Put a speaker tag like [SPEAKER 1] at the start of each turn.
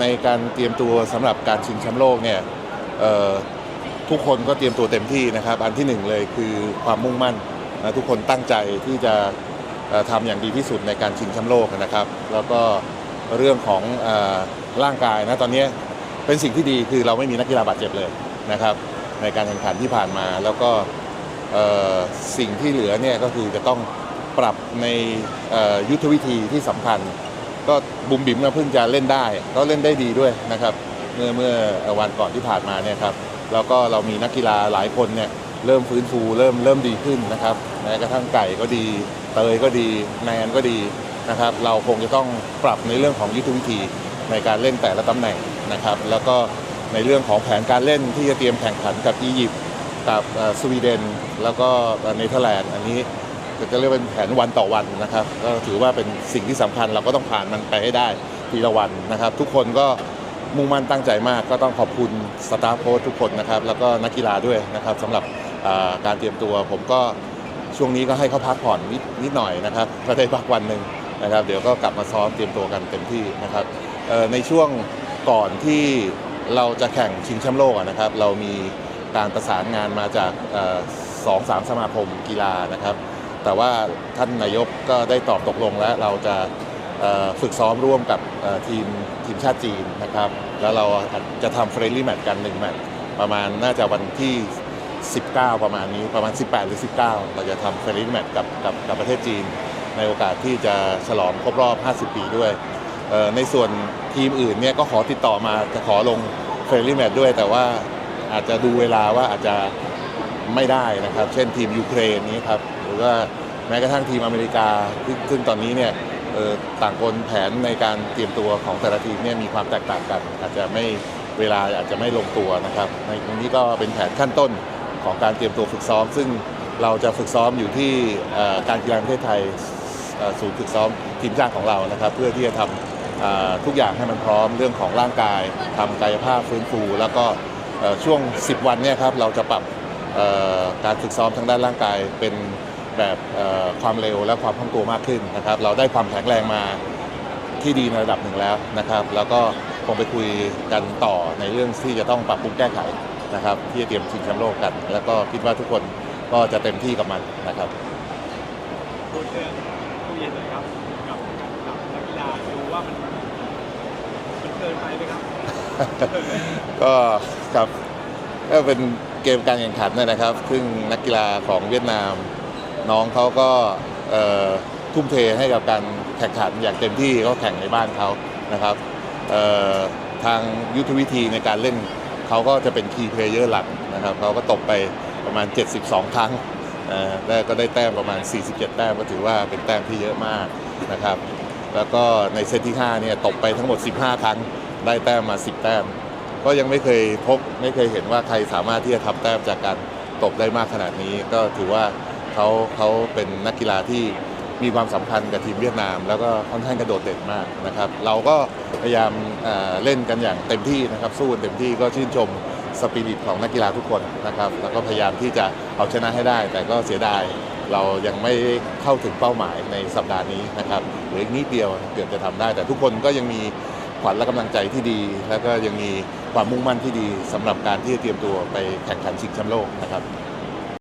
[SPEAKER 1] ในการเตรียมตัวสำหรับการชิงแชมป์โลกเนี่ยทุกคนก็เตรียมตัวเต็มที่นะครับ อันที่หนึ่งเลยคือความมุ่งมั่นนะทุกคนตั้งใจที่จะเอ่อทำอย่างดีที่สุดในการชิงแชมป์โลกนะครับ แล้วก็เรื่องของอร่างกายนะตอนนี้เป็นสิ่งที่ดีคือเราไม่มีนักกีฬาบาดเจ็บเลยนะครับ ในการแข่งขันที่ผ่านมา แล้วก็สิ่งที่เหลือเนี่ยก็คือจะต้องปรับในยุทธวิธีที่สำคัญ ก็บุมบิมก็เพิ่งจะเล่นได้ ก็เล่นได้ดีด้วยนะครับ เมื่อเมื่อวันก่อนที่ผ่านมาเนี่ยครับแล้วก็เรามีนักกีฬาหลายคนเนี่ยเริ่มฟื้นฟูเริ่มเริ่มดีขึ้นนะครับแม้กระทั่งไก่ก็ดี เตยก็ดีแมนก็ดีนะครับ เราคงจะต้องปรับในเรื่องของยุทธวิธีในการเล่นแต่ละตำแหน่งนะครับ แล้วก็ในเรื่องของแผนการเล่นที่จะเตรียมแข่งขันกับอียิปต์กับสวีเดน แล้วก็เนเธอร์แลนด์อันนี้ จะเรียกเป็นแผนวันต่อวันนะครับก็ถือว่าเป็นสิ่งที่สำคัญเราก็ต้องผ่านมันไปให้ได้ทีละวันนะครับ ทุกคนก็มุ่งมั่นตั้งใจมากก็ต้องขอบคุณสตาฟโค้ชทุกคนนะครับแล้วก็นักกีฬาด้วยนะครับสำหรับการเตรียมตัว ผมก็ช่วงนี้ก็ให้เขาพักผ่อนนิดนิดหน่อยนะครับก็ได้พักวันหนึ่งนะครับ เดี๋ยวก็กลับมาซ้อมเตรียมตัวกันเต็มที่นะครับในช่วงก่อนที่เราจะแข่งชิงแชมป์โลกนะครับ เรามีการประสานงานมาจากสองสามสมาคมกีฬานะครับ แต่ว่าท่านนายกก็ได้ตอบตกลงแล้วเราจะฝึกซ้อมร่วมกับทีมทีมชาติจีนนะครับ แล้วเราจะทำเฟรนลี่แมตช์กันหนึ่งแมตช์ประมาณน่าจะวันที่ 19 ประมาณนี้ประมาณ 18 หรือ 19 เราจะทำเฟรนลี่แมตช์กับกับกับประเทศจีน ในโอกาสที่จะฉลองครบรอบ 50 ปีด้วย ในส่วนทีมอื่นเนี่ยก็ขอติดต่อมาจะขอลงเฟรนลี่แมตช์ด้วย แต่ว่าอาจจะดูเวลาว่าอาจจะไม่ได้นะครับ เช่นทีมยูเครนนี้ครับ รือว่าแม้กระทั่งทีมอเมริกาซึ่งตอนนี้เนี่ยต่างคนแผนในการเตรียมตัวของแต่ละทีมเนี่ยมีความแตกต่างกัน อาจจะไม่เวลาอาจจะไม่ลงตัวนะครับ ในตรงนี้ก็เป็นแผนขั้นต้นของการเตรียมตัวฝึกซ้อม ซึ่งเราจะฝึกซ้อมอยู่ที่การกีฬาประเทศไทยศูนย์ฝึกซ้อมทีมชาติของเรานะครับ เพื่อที่จะทำอ่าทุกอย่างให้มันพร้อมเรื่องของร่างกายทำกายภาพฟื้นฟู แล้วก็ช่วง 10 วันเนี่ยครับเราจะปรับการฝึกซ้อมทางด้านร่างกายเป็น แบบเอ่อความเร็วและความคล่องตัวมากขึ้นนะครับ เราได้ความแข็งแรงมาที่ดีในระดับหนึ่งแล้วนะครับ แล้วก็คงไปคุยกันต่อในเรื่องที่จะต้องปรับปรุงแก้ไขนะครับ ที่จะเตรียมชิงแชมป์โลกกัน แล้วก็คิดว่าทุกคนก็จะเต็มที่กับมันนะครับ
[SPEAKER 2] โดนเตือนตู้เย็นหน่อยครับกับกับนักกีฬาดูว่ามันมันเกินไปไหมครับ
[SPEAKER 1] ก็กับก็เป็นเกมการแข่งขันนะครับ ซึ่งนักกีฬาของเวียดนาม น้องเขาก็ทุ่มเทให้กับการแข่งขันอย่างเต็มที่เขาแข่งในบ้านเขานะครับทางยุทธวิธีในการเล่นเขาก็จะเป็นคีย์เพลเยอร์หลักนะครับเขาก็ตกไปประมาณ 72 ครั้งเอ่อแล้วก็ได้แต้มประมาณ 47 แต้มก็ถือว่าเป็นแต้มที่เยอะมากนะครับ แล้วก็ในเซตที่5เนี่ยตกไปทั้งหมด 15 ครั้ง ได้แต้มมา 10 แต้ม ก็ยังไม่เคยพบไม่เคยเห็นว่าใครสามารถที่จะทำแต้มจากการตบได้มากขนาดนี้ ก็ถือว่า เขาเขาเป็นนักกีฬาที่มีความสำคัญกับทีมเวียดนาม แล้วก็ค่อนข้างกระโดดเด่นมากนะครับ เราก็พยายามเเล่นกันอย่างเต็มที่นะครับสู้กันเต็มที่ก็ชื่นชมสปิริตของนักกีฬาทุกคนนะครับ แล้วก็พยายามที่จะเอาชนะให้ได้ แต่ก็เสียดายเรายังไม่เข้าถึงเป้าหมายในสัปดาห์นี้นะครับเหลืออีกนิดเดียวเกือบจะทำได้ แต่ทุกคนก็ยังมีขวัญและกำลังใจที่ดี แล้วก็ยังมีความมุ่งมั่นที่ดีสำหรับการที่จะเตรียมตัวไปแข่งขันชิงแชมป์โลกนะครับ